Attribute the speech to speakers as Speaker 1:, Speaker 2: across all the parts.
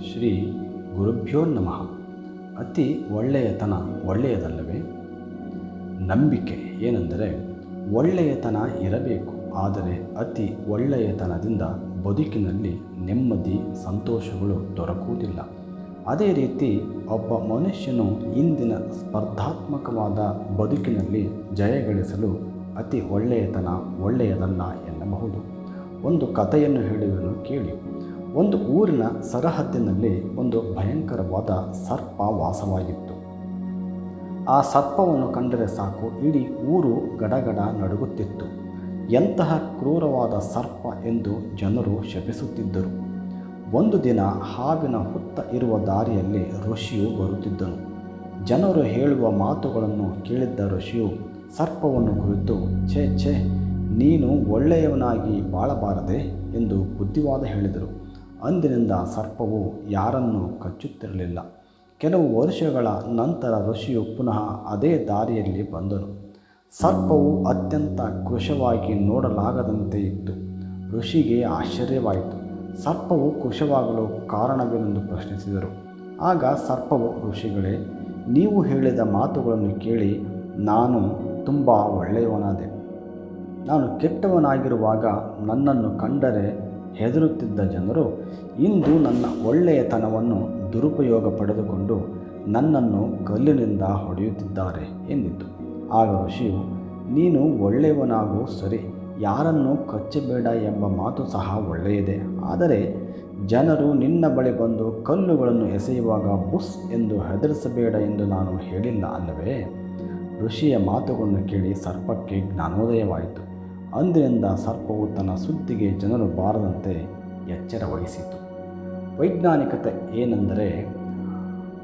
Speaker 1: ಶ್ರೀ ಗುರುಭ್ಯೋ ನಮಃ. ಅತಿ ಒಳ್ಳೆಯತನ ಒಳ್ಳೆಯದಲ್ಲವೇ? ನಂಬಿಕೆ ಏನೆಂದರೆ, ಒಳ್ಳೆಯತನ ಇರಬೇಕು, ಆದರೆ ಅತಿ ಒಳ್ಳೆಯತನದಿಂದ ಬದುಕಿನಲ್ಲಿ ನೆಮ್ಮದಿ, ಸಂತೋಷಗಳು ದೊರಕುವುದಿಲ್ಲ. ಅದೇ ರೀತಿ ಒಬ್ಬ ಮನುಷ್ಯನು ಇಂದಿನ ಸ್ಪರ್ಧಾತ್ಮಕವಾದ ಬದುಕಿನಲ್ಲಿ ಜಯಗಳಿಸಲು ಅತಿ ಒಳ್ಳೆಯತನ ಒಳ್ಳೆಯದಲ್ಲ ಎನ್ನಬಹುದು. ಒಂದು ಕಥೆಯನ್ನು ಹೇಳುವೆನು, ಕೇಳಿ. ಒಂದು ಊರಿನ ಸರಹದ್ದಿನಲ್ಲಿ ಒಂದು ಭಯಂಕರವಾದ ಸರ್ಪ ವಾಸವಾಗಿತ್ತು ಆ ಸರ್ಪವನ್ನು ಕಂಡರೆ ಸಾಕು, ಇಡೀ ಊರು ಗಡಗಡ ನಡುಗುತ್ತಿತ್ತು. ಎಂತಹ ಕ್ರೂರವಾದ ಸರ್ಪ ಎಂದು ಜನರು ಶಪಿಸುತ್ತಿದ್ದರು. ಒಂದು ದಿನ ಹಾವಿನ ಹುತ್ತ ಇರುವ ದಾರಿಯಲ್ಲಿ ಋಷಿಯು ಬರುತ್ತಿದ್ದನು. ಜನರು ಹೇಳುವ ಮಾತುಗಳನ್ನು ಕೇಳಿದ್ದ ಋಷಿಯು, ಸರ್ಪವನ್ನು ಕುರಿತು, ಛೇ ಛೇ, ನೀನು ಒಳ್ಳೆಯವನಾಗಿ ಬಾಳಬಾರದೆ ಎಂದು ಬುದ್ಧಿವಾದ ಹೇಳಿದರು. ಅಂದಿನಿಂದ ಸರ್ಪವು ಯಾರನ್ನೂ ಕಚ್ಚುತ್ತಿರಲಿಲ್ಲ. ಕೆಲವು ವರ್ಷಗಳ ನಂತರ ಋಷಿಯು ಪುನಃ ಅದೇ ದಾರಿಯಲ್ಲಿ ಬಂದನು. ಸರ್ಪವು ಅತ್ಯಂತ ಕೃಶವಾಗಿ ನೋಡಲಾಗದಂತೆ ಇತ್ತು. ಋಷಿಗೆ ಆಶ್ಚರ್ಯವಾಯಿತು. ಸರ್ಪವು ಕೃಶವಾಗಲು ಕಾರಣವೇನೆಂದು ಪ್ರಶ್ನಿಸಿದರು. ಆಗ ಸರ್ಪವು ಋಷಿಗಳೇ, ನೀವು ಹೇಳಿದ ಮಾತುಗಳನ್ನು ಕೇಳಿ ನಾನು ತುಂಬ ಒಳ್ಳೆಯವನಾದೆ. ನಾನು ಕೆಟ್ಟವನಾಗಿರುವಾಗ ನನ್ನನ್ನು ಕಂಡರೆ ಹೆದರುತ್ತಿದ್ದ ಜನರು, ಇಂದು ನನ್ನ ಒಳ್ಳೆಯತನವನ್ನು ದುರುಪಯೋಗ ಪಡೆದುಕೊಂಡು ನನ್ನನ್ನು ಕಲ್ಲಿನಿಂದ ಹೊಡೆಯುತ್ತಿದ್ದಾರೆ ಎಂದಿತು ಆಗ ಋಷಿಯು, ನೀನು ಒಳ್ಳೆಯವನಾಗೂ ಸರಿ, ಯಾರನ್ನು ಕಚ್ಚಬೇಡ ಎಂಬ ಮಾತು ಸಹ ಒಳ್ಳೆಯದೇ, ಆದರೆ ಜನರು ನಿನ್ನ ಬಳಿ ಬಂದು ಕಲ್ಲುಗಳನ್ನು ಎಸೆಯುವಾಗ ಬುಸ್ ಎಂದು ಹೆದರಿಸಬೇಡ ಎಂದು ನಾನು ಹೇಳಿಲ್ಲ ಅಲ್ಲವೇ? ಋಷಿಯ ಮಾತುಗಳನ್ನು ಕೇಳಿ ಸರ್ಪಕ್ಕೆ ಜ್ಞಾನೋದಯವಾಯಿತು. ಅಂದಿನಿಂದ ಸರ್ಪವು ತನ್ನ ಸುತ್ತಿಗೆ ಜನರು ಬಾರದಂತೆ ಎಚ್ಚರ ವಹಿಸಿತು ವೈಜ್ಞಾನಿಕತೆ ಏನೆಂದರೆ,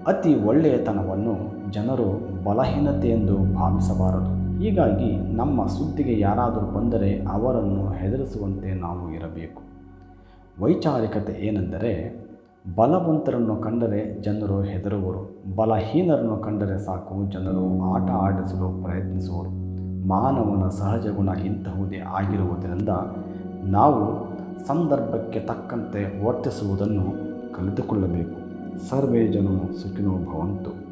Speaker 1: ಅತಿ ಒಳ್ಳೆಯತನವನ್ನು ಜನರು ಬಲಹೀನತೆ ಎಂದು ಭಾವಿಸಬಾರದು. ಹೀಗಾಗಿ ನಮ್ಮ ಸುತ್ತಿಗೆ ಯಾರಾದರೂ ಬಂದರೆ ಅವರನ್ನು ಹೆದರಿಸುವಂತೆ ನಾವು ಇರಬೇಕು. ವೈಚಾರಿಕತೆ ಏನೆಂದರೆ, ಬಲವಂತರನ್ನು ಕಂಡರೆ ಜನರು ಹೆದರುವರು, ಬಲಹೀನರನ್ನು ಕಂಡರೆ ಸಾಕು, ಜನರು ಆಟ ಆಡಿಸಲು ಪ್ರಯತ್ನಿಸುವರು. ಮಾನವನ ಸಹಜ ಗುಣ ಇಂತಹುದೇ ಆಗಿರುವುದರಿಂದ ನಾವು ಸಂದರ್ಭಕ್ಕೆ ತಕ್ಕಂತೆ ವರ್ತಿಸುವುದನ್ನು ಕಲಿತುಕೊಳ್ಳಬೇಕು ಸರ್ವೇ ಜನ ಸುಖಿನೋ ಭವಂತು.